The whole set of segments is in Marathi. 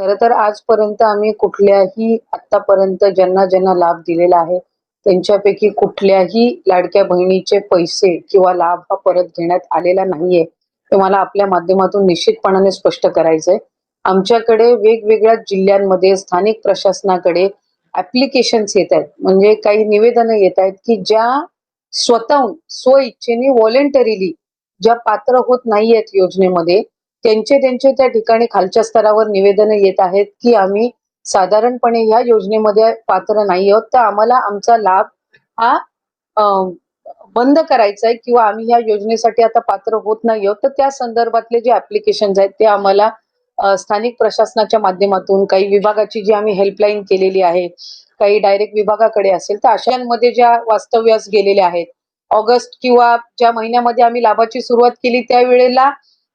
खरं तर आजपर्यंत आम्ही कुठल्याही आतापर्यंत ज्यांना ज्यांना लाभ दिलेला आहे त्यांच्यापैकी कुठल्याही लाडक्या बहिणीचे पैसे किंवा लाभ हा परत घेण्यात आलेला नाहीये हे मला आपल्या माध्यमातून निश्चितपणाने स्पष्ट करायचंय. आमच्याकडे वेगवेगळ्या जिल्ह्यांमध्ये स्थानिक प्रशासनाकडे ऍप्लिकेशन्स येत आहेत. म्हणजे काही निवेदनं येत आहेत की ज्या स्वतःहून स्व इच्छेने व्हॉलेंटरीली ज्या पात्र होत नाहीयेत योजनेमध्ये त्यांचे त्यांचे त्या ठिकाणी खालच्या स्तरावर निवेदन येत आहेत की आम्ही साधारणपणे या योजनेमध्ये पात्र नाही आहोत. तर आम्हाला आमचा लाभ हा बंद करायचा आहे किंवा आम्ही या योजनेसाठी आता पात्र होत नाही आहोत. तर त्या संदर्भातले जे ऍप्लिकेशन आहेत ते आम्हाला स्थानिक प्रशासनाच्या माध्यमातून काही विभागाची जी आम्ही हेल्पलाईन केलेली आहे काही डायरेक्ट विभागाकडे असेल तर अशांमध्ये ज्या वास्तव्यास गेलेल्या आहेत ऑगस्ट किंवा ज्या महिन्यामध्ये आम्ही लाभाची सुरुवात केली त्यावेळेला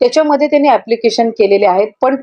त्याच्यामध्ये त्यांनी ऍप्लिकेशन केलेले आहेत. पण त्या